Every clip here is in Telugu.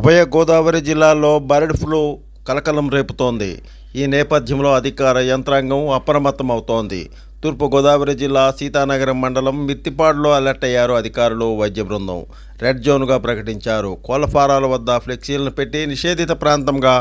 ఉభయ గోదావరి జిల్లాల్లో బర్డ్ ఫ్లూ కలకలం రేపుతోంది. ఈ నేపథ్యంలో అధికార యంత్రాంగం అప్రమత్తమవుతోంది. తూర్పుగోదావరి జిల్లా సీతానగరం మండలం మిత్తిపాడులో అలర్ట్ అయ్యారు అధికారులు. వైద్య బృందం రెడ్ జోన్గా ప్రకటించారు. కోళ్ళ ఫారాల వద్ద ఫ్లెక్సీలను పెట్టి నిషేధిత ప్రాంతంగా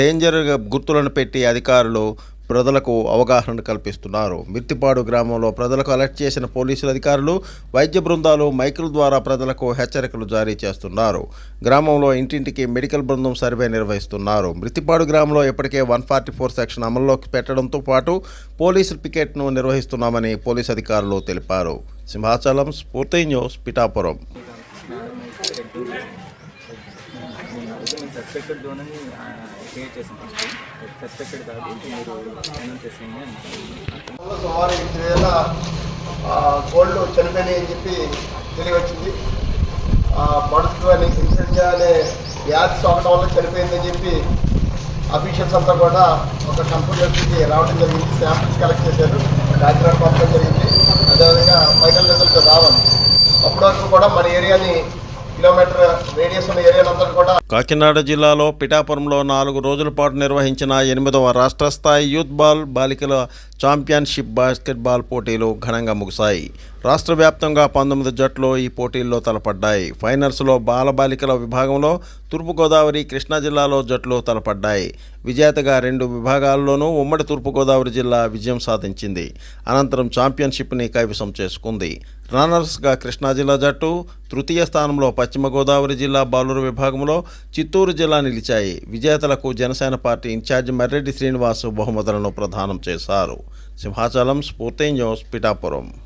డేంజర్ గుర్తులను పెట్టి అధికారులు ప్రజలకు అవగాహన కల్పిస్తున్నారు. మిర్తిపాడు గ్రామంలో ప్రజలకు అలర్ట్ చేసిన పోలీసులు అధికారులు వైద్య బృందాలు మైకుల ద్వారా ప్రజలకు హెచ్చరికలు జారీ చేస్తున్నారు. గ్రామంలో ఇంటింటికి మెడికల్ బృందం సర్వే నిర్వహిస్తున్నారు. మృతిపాడు గ్రామంలో ఇప్పటికే వన్ ఫార్టీ ఫోర్ సెక్షన్ అమల్లోకి పెట్టడంతో పాటు పోలీసులు పికెట్ను నిర్వహిస్తున్నామని పోలీసు అధికారులు తెలిపారు. Simhachalam Spoorthi news Pithapuram. Suspected zone అని క్రియేట్ చేసాం ఫస్ట్ సస్పెక్టెడ్ కాదు మీరు అనౌన్స్ చేసేయండి అని సుమారు ఎనిమిది వేల కోళ్ళు చనిపోయినాయి అని చెప్పి తెలియవచ్చింది బర్డ్స్ అని అనే ఇన్ఫ్లుయెంజా అనే వ్యాధి సోకటం వల్ల చనిపోయిందని చెప్పి అఫీషియల్స్ అంతా కూడా ఒక కంప్యూటర్కి రావడం జరిగింది. శాంపిల్స్ కలెక్ట్ చేశారు. కాకినాడ పంపడం జరిగింది. అదేవిధంగా ఫైనల్ రిజల్ట్ రావాలి. అప్పటి వరకు కూడా మన ఏరియాని కిలోమీటర్ రేడియస్ ఉన్న కూడా కాకినాడ జిల్లాలో పిఠాపురంలో నాలుగు రోజుల పాటు నిర్వహించిన ఎనిమిదవ రాష్ట్ర స్థాయి యూత్ బాల్ బాలికల ఛాంపియన్షిప్ బాస్కెట్బాల్ పోటీలు ఘనంగా ముగిశాయి. రాష్ట్ర వ్యాప్తంగా పంతొమ్మిది జట్లు ఈ పోటీల్లో తలపడ్డాయి. ఫైనల్స్లో బాలబాలికల విభాగంలో తూర్పుగోదావరి కృష్ణా జిల్లాలో జట్లు తలపడ్డాయి. విజేతగా రెండు విభాగాల్లోనూ ఉమ్మడి తూర్పుగోదావరి జిల్లా విజయం సాధించింది. అనంతరం ఛాంపియన్షిప్ని కైవసం చేసుకుంది. రన్నర్స్గా కృష్ణా జిల్లా జట్టు తృతీయ స్థానంలో పశ్చిమ గోదావరి జిల్లా బాలూరు విభాగంలో చిత్తూరు జిల్లా నిలిచాయి. విజేతలకు జనసేన పార్టీ ఇన్ఛార్జి మర్రెడ్డి శ్రీనివాస్ బహుమతులను ప్రదానం చేశారు. సింహాచలం స్ఫూర్తి న్యూస్ పిఠాపురం.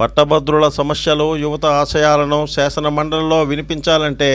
పట్టభద్రుల సమస్యలు యువత ఆశయాలను శాసనమండలిలో వినిపించాలంటే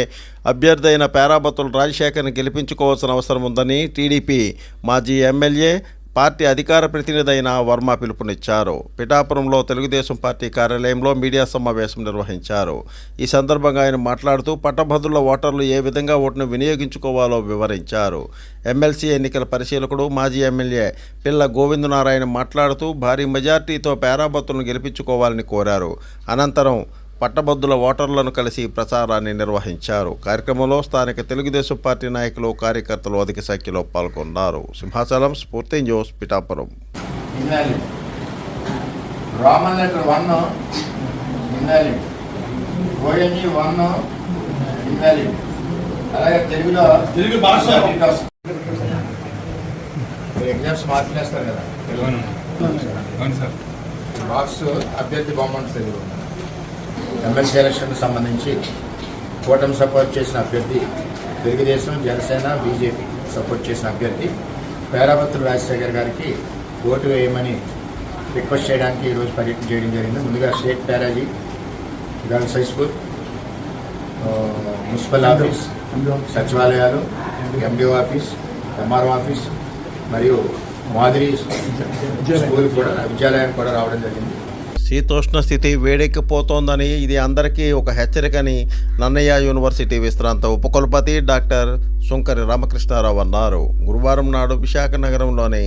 అభ్యర్థి అయిన పేరాబత్తుల రాజశేఖర్ని గెలిపించుకోవాల్సిన అవసరం ఉందని టీడీపీ మాజీ ఎమ్మెల్యే పార్టీ అధికార ప్రతినిధి అయిన వర్మ పిలుపునిచ్చారు. పిఠాపురంలో తెలుగుదేశం పార్టీ కార్యాలయంలో మీడియా సమావేశం నిర్వహించారు. ఈ సందర్భంగా ఆయన మాట్లాడుతూ పట్టభద్రుల ఓటర్లు ఏ విధంగా ఓటును వినియోగించుకోవాలో వివరించారు. ఎమ్మెల్సీ ఎన్నికల పరిశీలకుడు మాజీ ఎమ్మెల్యే పిల్ల గోవిందనారాయణ మాట్లాడుతూ భారీ మెజార్టీతో పేరాబత్తులను గెలిపించుకోవాలని కోరారు. అనంతరం పట్టభద్రుల ఓటర్లను కలిసి ప్రచారాన్ని నిర్వహించారు. కార్యక్రమంలో స్థానిక తెలుగుదేశం పార్టీ నాయకులు కార్యకర్తలు అధిక సంఖ్యలో పాల్గొన్నారు. Simhachalam Spoorthi news Pithapuram. Roman letter one ఇన్నాలి ONG one ఇన్నాలి అలాగే తెలుగులో తెలుగు భాష. ఎగ్జామ్స్ మార్కులు వేస్తారు కదా. బాక్స్ అభ్యర్థి బొమ్మ తెలుగు ఎమ్మెల్సీ ఎలక్షన్కి సంబంధించి కూటమి సపోర్ట్ చేసిన అభ్యర్థి తెలుగుదేశం జనసేన బీజేపీ సపోర్ట్ చేసిన అభ్యర్థి పేరాభత్రులు రాజశేఖర్ గారికి ఓటు వేయమని రిక్వెస్ట్ చేయడానికి ఈరోజు పర్యటన చేయడం జరిగింది. ముందుగా state పేరాజీ girls high school municipal office సచివాలయాలు ఎండిఓ ఆఫీస్ ఎంఆర్ఓ ఆఫీస్ మరియు మాదిరి స్కూల్ కూడా విద్యాలయానికి కూడా రావడం జరిగింది. శీతోష్ణ స్థితి వేడెక్కిపోతోందని ఇది అందరికీ ఒక హెచ్చరికని నన్నయ్య యూనివర్సిటీ విశ్రాంత ఉపకులపతి డాక్టర్ సుంకరి రామకృష్ణారావు అన్నారు. గురువారం నాడు విశాఖ నగరంలోని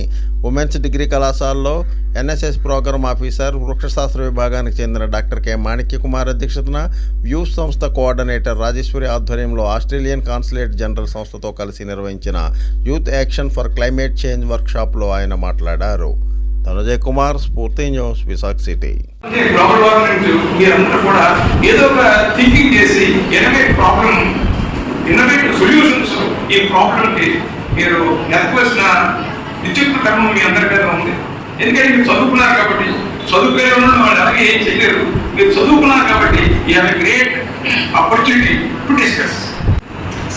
ఉమెన్స్ డిగ్రీ కళాశాలలో ఎన్ఎస్ఎస్ ప్రోగ్రామ్ ఆఫీసర్ వృక్షశాస్త్ర విభాగానికి చెందిన డాక్టర్ కె. మాణిక్య కుమార్ అధ్యక్షతన వ్యూస్ సంస్థ కోఆర్డినేటర్ రాజేశ్వరి ఆధ్వర్యంలో ఆస్ట్రేలియన్ కాన్సులేట్ జనరల్ సంస్థతో కలిసి నిర్వహించిన youth action for climate change వర్క్షాప్లో ఆయన మాట్లాడారు. Dhanunjay Kumar Spoorthi news Visakha city. Global warming మీరందరూ కూడా ఏదో ఒక థింకింగ్ చేసి ఇన్నోవేట్ ప్రాబ్లం ఇన్నోవేటివ్ సొల్యూషన్స్ ఈ ప్రాబ్లంకి మీరు నెరవేర్చిన విద్యుత్ కర్మం మీ అందరి మీద ఉంది. ఎందుకంటే మీరు చదువుకున్నారు కాబట్టి చదువుకునే ఉన్న వాళ్ళు అలాగే ఏం చేయలేరు. మీరు చదువుకున్నారు కాబట్టి ఈ have great opportunity to discuss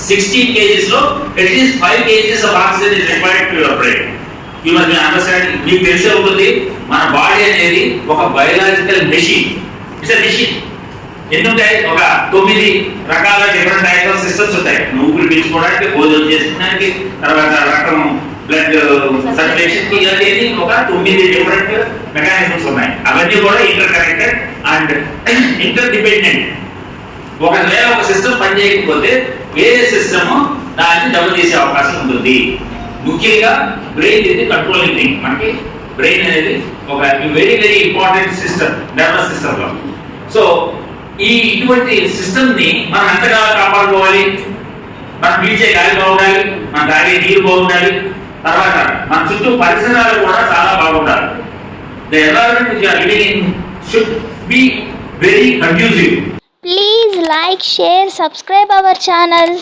16 kgs లో at least 5 kgs of oxygen is required to your must be must మీకు తెలిసే ఉంటుంది మన బాడీ అనేది ఒక బయోలాజికల్ మెషిన్ ఇట్స్ మెషిన్ ఎందుకంటే ఒక తొమ్మిది రకాల డిఫరెంట్ టైప్స్ ఆఫ్ సిస్టమ్స్ ఉంటాయి. నూపులు పీల్చుకోవడానికి భోజనం చేసుకోవడానికి తర్వాత రక్తం బ్లడ్ సర్క్యులేషన్ ఇవన్నీ ఒక తొమ్మిది డిఫరెంట్ మెకానిజమ్స్ ఉన్నాయి. అవన్నీ కూడా interconnected and interdependent ఒకవేళ ఒక సిస్టమ్ పనిచేయకపోతే వేరే సిస్టమ్ దాన్ని దెబ్బతీసే అవకాశం ఉంటుంది. ముఖ్యంగా బ్రెయిన్ ఇది కంట్రోలింగ్ థింగ్ మనకి బ్రెయిన్ అనేది ఒక very very important system nervous సిస్టమ్లో. సో ఈ ఇటువంటి సిస్టమ్ని మనం ఎంతగా కాపాడుకోవాలి? మనం పీల్చే గాలి బాగుండాలి మన తాగే నీరు బాగుండాలి. తర్వాత మన చుట్టూ పరిసరాలు కూడా చాలా బాగుండాలి. The environment which are living in should be very conducive please like share subscribe our channel